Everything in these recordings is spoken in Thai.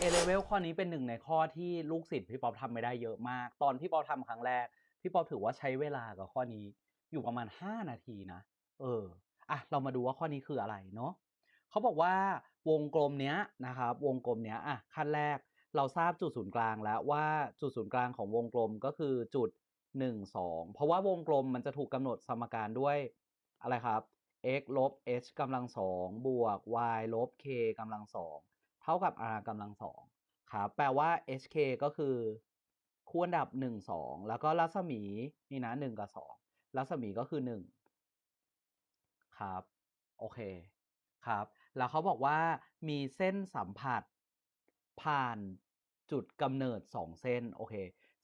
A level ข้อนี้เป็นหนึ่งในข้อที่ลูกศิษย์พี่ป๊อปทำไม่ได้เยอะมาก ตอนพี่ป๊อปทำครั้งแรก พี่ป๊อปถือว่าใช้เวลากับข้อนี้ อยู่ประมาณ 5 นาทีนะ เอออะเรามาดูว่าข้อนี้คืออะไรเนาะเขาบอกว่าวงกลมเนี้ยนะครับ วงกลมเนี้ยอะขั้นแรกเราทราบจุดศูนย์กลางแล้วว่าจุดศูนย์กลางของวงกลมก็คือจุด 1 2 เพราะว่าวงกลมมันจะถูกกำหนดสมการด้วยอะไรครับ x ลบ h กำลังสองบวก y ลบ k กำลังสอง ท่ากับ r กำลังสองครับแปลว่า hk ก็คือคู่อันดับ 1 2 แล้วก็รัศมีนี่นะ 1 กับ 2 รัศมีก็คือ 1 ครับ โอเคครับ แล้วเขาบอกว่ามีเส้นสัมผัสผ่านจุดกำเนิด 2 เส้น โอเค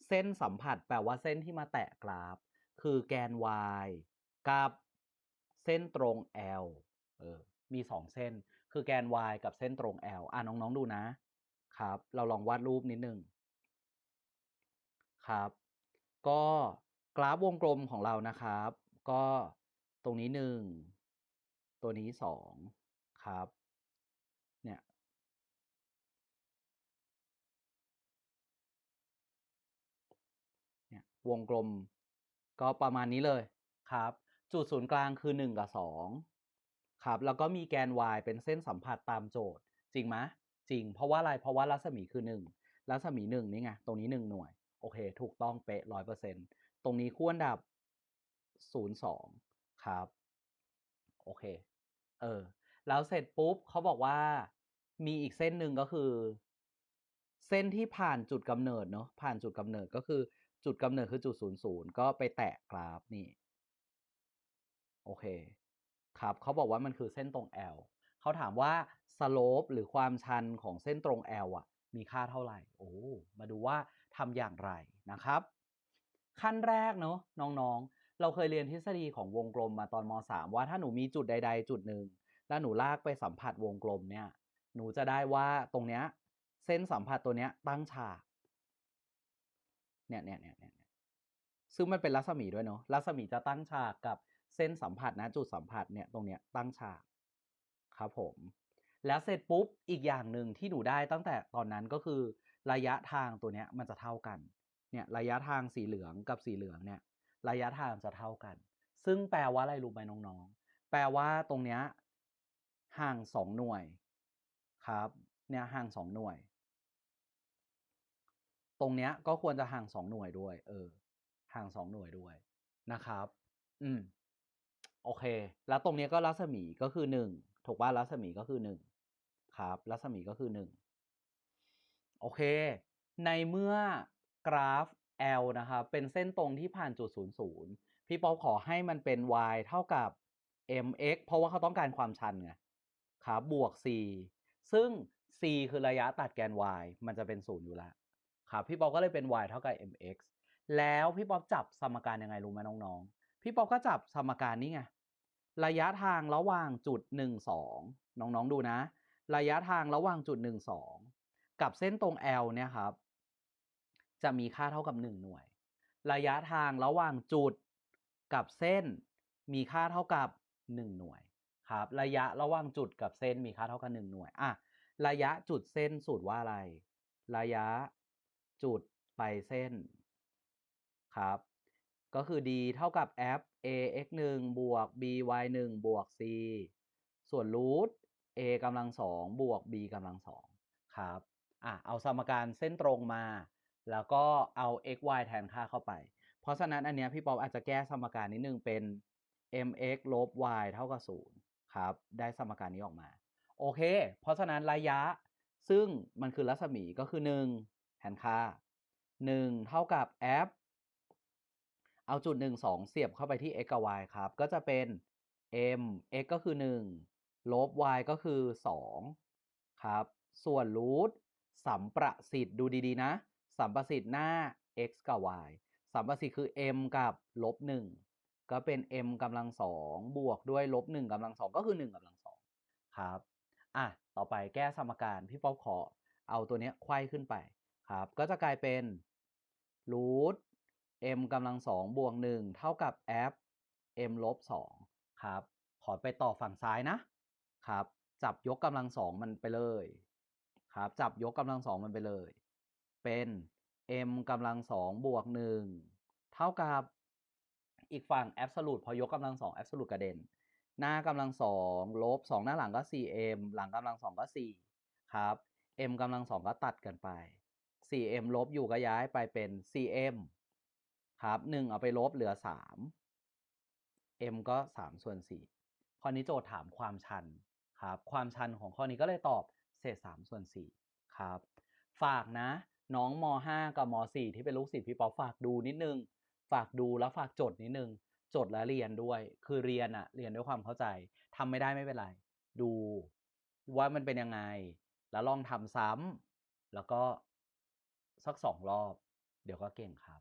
เส้นสัมผัสแปลว่าเส้นที่มาแตะกราฟ คือแกน y กับเส้นตรง L เออมี 2 เส้น คือแกน y กับเส้นตรง L อะน้องๆดูนะครับ เราลองวาดรูปนิดนึงครับ ก็กราฟวงกลมของเรานะครับ ก็ตรงนี้1ตัวนี้2ครับเนี่ยเนี่ยวงกลมก็ประมาณนี้เลยครับ จุดศูนย์กลางคือ 1 กับ 2 ครับแล้วก็มีแกน y เป็นเส้นสัมผัสตามโจทย์ จริงไหมจริง เพราะว่าอะไรเพราะว่ารัศมีคือ 1 รัศมี1นี่ไงตรงนี้ 1 หน่วย โอเค ถูกต้องเป๊ะร้อยเปอร์เซ็นต์ตรงนี้คู่อันดับ 0 2 ครับ โอเค เออแล้วเสร็จปุ๊บเขาบอกว่ามีอีกเส้นหนึ่งก็คือ เส้นที่ผ่านจุดกำเนิดเนาะผ่านจุดกำเนิดก็คือจุดกำเนิดคือจุด0 0ก็ไปแตะกราฟนี่ โอเค ครับเขาบอกว่ามันคือเส้นตรง L เขาถามว่า slope หรือความชันของเส้นตรง L อะ มีค่าเท่าไหร่ โอ้มาดูว่าทำอย่างไรนะครับ ขั้นแรกเนาะน้องๆ เราเคยเรียนทฤษฎีของวงกลมมาตอนม .3 ว่าถ้าหนูมีจุดใด ๆ จุดหนึ่งแล้วหนูลากไปสัมผัสวงกลมเนี่ย หนูจะได้ว่าตรงเนี้ยเส้นสัมผัสตัวเนี้ยตั้งฉากเนี่ยเนี่ยเนี่ยเนี่ยซึ่งมันเป็นรัศมีด้วยเนาะรัศมีจะตั้งฉากกับ เส้นสัมผัสนะจุดสัมผัสเนี่ยตรงเนี้ยตั้งฉากครับผมแล้วเสร็จปุ๊บอีกอย่างหนึ่งที่หนูได้ตั้งแต่ตอนนั้นก็คือระยะทางตัวเนี้ยมันจะเท่ากันเนี่ยระยะทางสีเหลืองกับสีเหลืองเนี่ยระยะทางจะเท่ากัน ซึ่งแปลว่าอะไรรู้ไหมน้องๆ แปลว่าตรงเนี้ยห่างสองหน่วยครับเนี่ยห่างสองหน่วย ตรงเนี้ยก็ควรจะห่างสองหน่วยด้วย เออห่างสองหน่วยด้วยนะครับ อืม โอเค แล้วตรงนี้ก็รัศมีก็คือหนึ่งถูกป่ะรัศมีก็คือหนึ่งครับ รัศมีก็คือหนึ่งโอเค ในเมื่อกราฟ L นะครับเป็นเส้นตรงที่ผ่านจุดศูนย์ศูนย์พี่ป๊อปขอให้มันเป็น y เท่ากับ mx เพราะว่าเขาต้องการความชันไงครับบวก c ซึ่ง c คือระยะตัดแกน y มันจะเป็นศูนย์อยู่แล้วครับพี่ป๊อปก็เลยเป็น y เท่ากับ mx แล้วพี่ป๊อปจับสมการยังไงรู้ไหมน้องๆ พี่ป๊อปก็จับสมการนี้ไง ระยะทางระหว่างจุด 1 2 น้องๆดูนะ ระยะทางระหว่างจุด 1 2 กับเส้นตรง L เนี่ยครับ จะมีค่าเท่ากับ 1 หน่วย ระยะทางระหว่างจุดกับเส้นมีค่าเท่ากับ 1 หน่วยครับ ระยะระหว่างจุดกับเส้นมีค่าเท่ากับ 1 หน่วยอะระยะจุดเส้นสูตรว่าอะไร ระยะจุดไปเส้นครับ ก็คือ d เท่ากับ f a x 1บวก b y 1บวก c ส่วนรูท a กำลังสองบวก b กำลังสองครับอะเอาสมการเส้นตรงมา แล้วก็เอา x y แทนค่าเข้าไป เพราะฉะนั้นอันเนี้ยพี่ป๊อปอาจจะแก้สมการนิดนึงเป็น mx ลบ y เท่ากับ0ครับ ได้สมการนี้ออกมา โอเค เพราะฉะนั้นระยะ ซึ่งมันคือรัศมีก็คือ 1 แทนค่า 1 เท่ากับ f เอาจุด 1 2 เสียบเข้าไปที่ x กับ y ครับ ก็จะเป็น m x ก็คือ 1 ลบ y ก็คือ 2 ครับ ส่วนรูทสัมประสิทธิ์ดูดีๆ นะ สัมประสิทธิ์หน้า x กับ y สัมประสิทธิ์คือ m กับลบ 1 ก็เป็น m กำลัง2บวกด้วยลบ 1กำลัง2ก็คือ 1กำลัง2ครับ อะ ต่อไปแก้สมการพี่ป๊อปขอเอาตัวเนี้ยไขว้ขึ้นไปครับ ก็จะกลายเป็นรูท m กำลังสองบวกหนึ่งเท่ากับ f m ลบสองครับ ขอไปต่อฝั่งซ้ายนะครับ จับยกกำลังสองมันไปเลยครับ จับยกกำลังสองมันไปเลย เป็น m กำลังสองบวกหนึ่งเท่ากับอีกฝั่ง absolute พอยกกำลังสอง absolute กระเด็น หน้ากำลังสองลบสองหน้าหลังก็ 4m หลังกำลังสองก็ 4 ครับ m กำลังสองก็ตัดกันไป 4m ลบอยู่ก็ย้ายไปเป็น 4m ครับหนึ่งเอาไปลบเหลือ3 m ก็3ส่วน4ข้อนี้โจทย์ถามความชันครับความชันของข้อนี้ก็เลยตอบเศษ3ส่วน4ครับฝากนะน้องม 5 กับม 4 ที่เป็นลูกศิษย์พี่ป๊อปฝากดูนิดนึง ฝากดูแล้วฝากจดนิดนึง จดและเรียนด้วย คือเรียนอะเรียนด้วยความเข้าใจทำไม่ได้ไม่เป็นไร ดูว่ามันเป็นยังไง แล้วลองทำซ้ำแล้วก็สักสองรอบ เดี๋ยวก็เก่งครับ